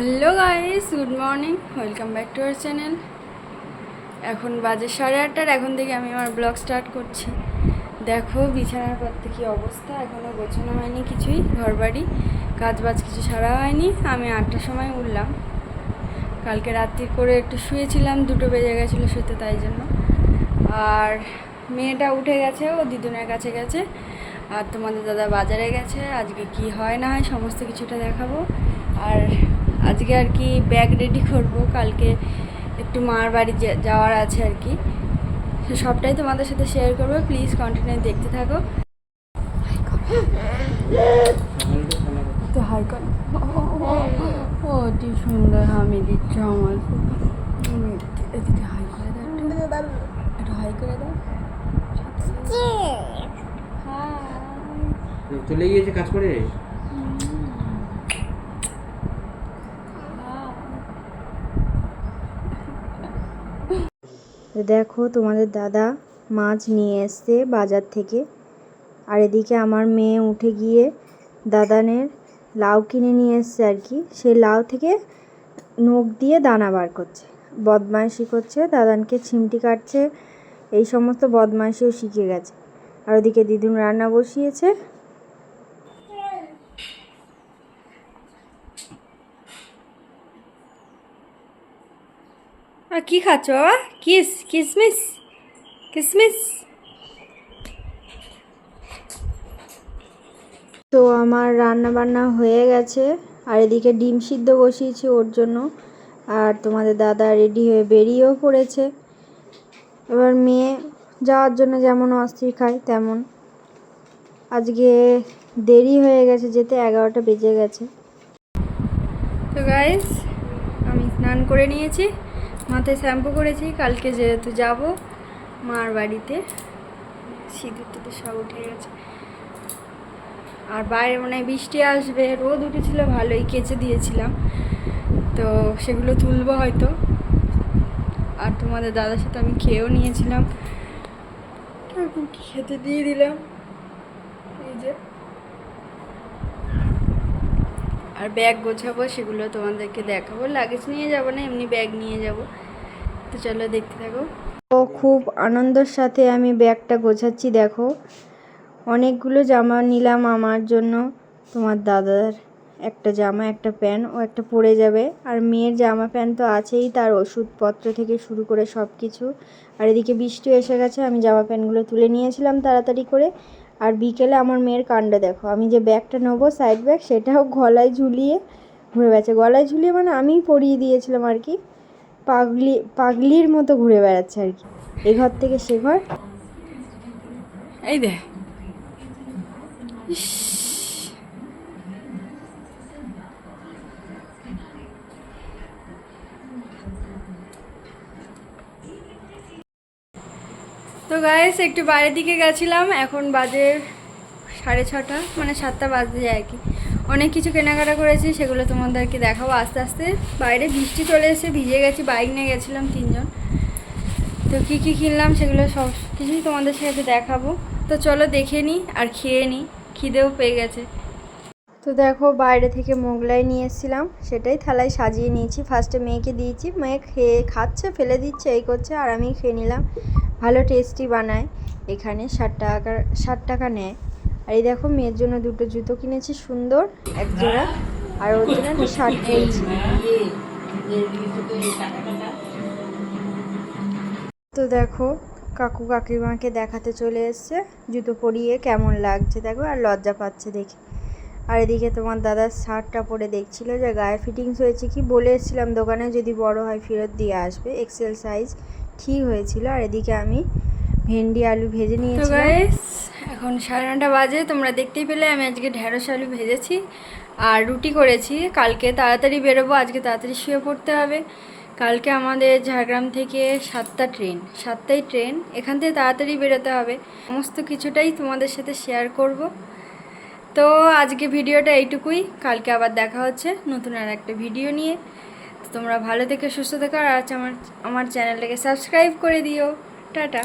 Hello guys good morning welcome back to our channel এখন বাজে সাড়ে আটটার, এখন থেকে আমি আমার ব্লগ স্টার্ট করছি। দেখো, বিছানার পত্রে কী অবস্থা? এখনও গোছানো হয়নি কিছুই ঘর বাড়ি কাজ বাজ কিছু সারা হয়নি। আমি আটটার সময় উঠলাম। কালকে রাত্রি করে একটু শুয়েছিলাম, দুটো বেজে গেছিল শুতে তাই জন্য। আর মেয়েটা উঠে গেছে, ও দিদুনের কাছে গেছে। আর তোমাদের দাদা বাজারে গেছে। আজকে কি হয় না হয় সমস্ত কিছুটা দেখাবো। আর আজকে আর কি ব্যাগ রেডি করব কালকে একটু মার বাড়ি যা- যাওয়ার আছে আর কি। সবটাই তোমাদের সাথে শেয়ার করব প্লিজ কন্টিনিউ দেখতে থাকো। তো হাই কর। ও কি সুন্দর হামি দিচ্ছ আমার। এদিকে হাই করে দাও একটু। একটু হাই করে দাও। চলে গিয়েছে কাজ করে তো দেখো তোমাদের দাদা মাছ নিয়ে এসছে বাজার থেকে। আর এদিকে আমার মেয়ে উঠে গিয়ে দাদানের লাউ কিনে নিয়ে এসছে আর কি। সেই লাউ থেকে নখ দিয়ে দানা বার করছে। বদমাইশি করছে, দাদানকে চিমটি কাটছে, এই সমস্ত বদমাইশিও শিখে গেছে। আর ওদিকে দিদুন রান্না বসিয়েছে। আর কি খাচ্ছ? বাবা কিস কিসমিস কিসমিস। তো আমার রান্না বান্না হয়ে গেছে আর এদিকে ডিম সিদ্ধ বসিয়েছি ওর জন্য আর তোমাদের দাদা রেডি হয়ে বেরিয়েও পড়েছে। এবার মেয়ে যাওয়ার জন্য যেমন অস্থির খায় তেমন। আজকে দেরি হয়ে গেছে যেতে এগারোটা বেজে গেছে। তো গাইস আমি স্নান করে নিয়েছি। মাথায় শ্যাম্পু করেছি, কালকে যেহেতু যাব, মার বাড়িতে। সিঁদুর টিদুর সব উঠে গেছে। আর বাইরে মনে হয় বৃষ্টি আসবে, রোদ উঠেছিল, ভালোই কেচে দিয়েছিলাম। তো সেগুলো তুলবো হয়তো। আর তোমাদের দাদার সাথে আমি খেয়েও নিয়েছিলাম। খেতে দিয়ে দিলাম এই যে আর ব্যাগ গোছাবো, সেগুলো তোমাদেরকে দেখাবো। লাগেজ নিয়ে যাব না, এমনি ব্যাগ নিয়ে যাব। তো চলো দেখতে থাকো। ও খুব আনন্দের সাথে আমি ব্যাগটা গোছাচ্ছি, দেখো। অনেকগুলো জামা নিলাম আমার জন্য, তোমার দাদার। একটা জামা, একটা প্যান্ট, ও একটা পরে যাবে। আর মেয়ের জামা প্যান্ট তো আছেই, তার ওষুধপত্র থেকে শুরু করে সব কিছু আর এদিকে বৃষ্টি এসে গেছে, আমি জামা প্যান্টগুলো তুলে নিয়েছিলাম তাড়াতাড়ি করে। আর বিকেলে আমার মেয়ের কাণ্ড দেখো, আমি যে ব্যাগটা নেব সাইড ব্যাগ সেটাও গলায় ঝুলিয়ে ঘুরে বেড়াচ্ছে। গলায় ঝুলিয়ে মানে আমিই পরিয়ে দিয়েছিলাম আর কি। পাগলি, পাগলির মতো ঘুরে বেড়াচ্ছে আর কি। এ ঘর থেকে সে ঘর। এই দে তো গাইস একটু বাইরের দিকে গেছিলাম। এখন বাজে সাড়ে ছটা মানে সাতটা বাজতে যায় আর কি। অনেক কিছু কেনাকাটা করেছি, সেগুলো তোমাদেরকে দেখাবো আস্তে আস্তে। বাইরে বৃষ্টি চলে এসে ভিজে গেছি বাইক নিয়ে গেছিলাম তিনজন। তো কী কী কিনলাম, সেগুলো সব কিছুই তোমাদের সাথে দেখাবো। তো চলো দেখে নিই আর খেয়ে নিই, খিদেও পেয়ে গেছে। তো দেখো বাইরে থেকে মোগলাই নিয়ে এসেছিলাম, সেটাই থালায় সাজিয়ে নিয়েছি। ফার্স্টে মেয়েকে দিয়েছি, মেয়ে খেয়ে খাচ্ছে, ফেলে দিচ্ছে, এই করছে, আর আমি খেয়ে নিলাম। ভালো টেস্টি বানায়। এখানে ষাট টাকা ষাট টাকা নেয়। আর এই দেখো মেয়ের জন্য দুটো জুতো কিনেছি, সুন্দর, এক জোড়া। আর ওর জন্য একটা শার্ট কিনেছি। তো দেখো কাকু কাকিমাকে দেখাতে চলে এসছে, জুতো পরিয়ে কেমন লাগছে দেখো, আর লজ্জা পাচ্ছে দেখে। আর এদিকে তোমার দাদার শার্টটা পরে দেখছিল যে গায়ে ফিটিংস হয়েছে কি বলে এসেছিলাম দোকানে যদি বড় হয় ফেরত দিয়ে আসবে। এক্সেল সাইজ ঠিক হয়েছিল। আর এদিকে আমি ভেন্ডি আলু ভেজে তো নিয়েছিলাম। এখন সাড়ে নটা বাজে তোমরা দেখতেই পেলে আমি আজকে ঢেঁড়স আলু ভেজেছি আর রুটি করেছি। কালকে তাড়াতাড়ি বেরোবো আজকে তাড়াতাড়ি শুয়ে পড়তে হবে। কালকে আমাদের ঝাড়গ্রাম থেকে সাতটা ট্রেন সাতটাই ট্রেন এখান থেকে তাড়াতাড়ি বেরোতে হবে। সমস্ত কিছুটাই তোমাদের সাথে শেয়ার করব। তো আজকে ভিডিওটা এইটুকুই। কালকে আবার দেখা হচ্ছে নতুন আর একটা ভিডিও নিয়ে। তোমরা ভালো থেকে, সুস্থ থেকো, আর আমার আমার চ্যানেলটাকে সাবস্ক্রাইব করে দিও। টাটা।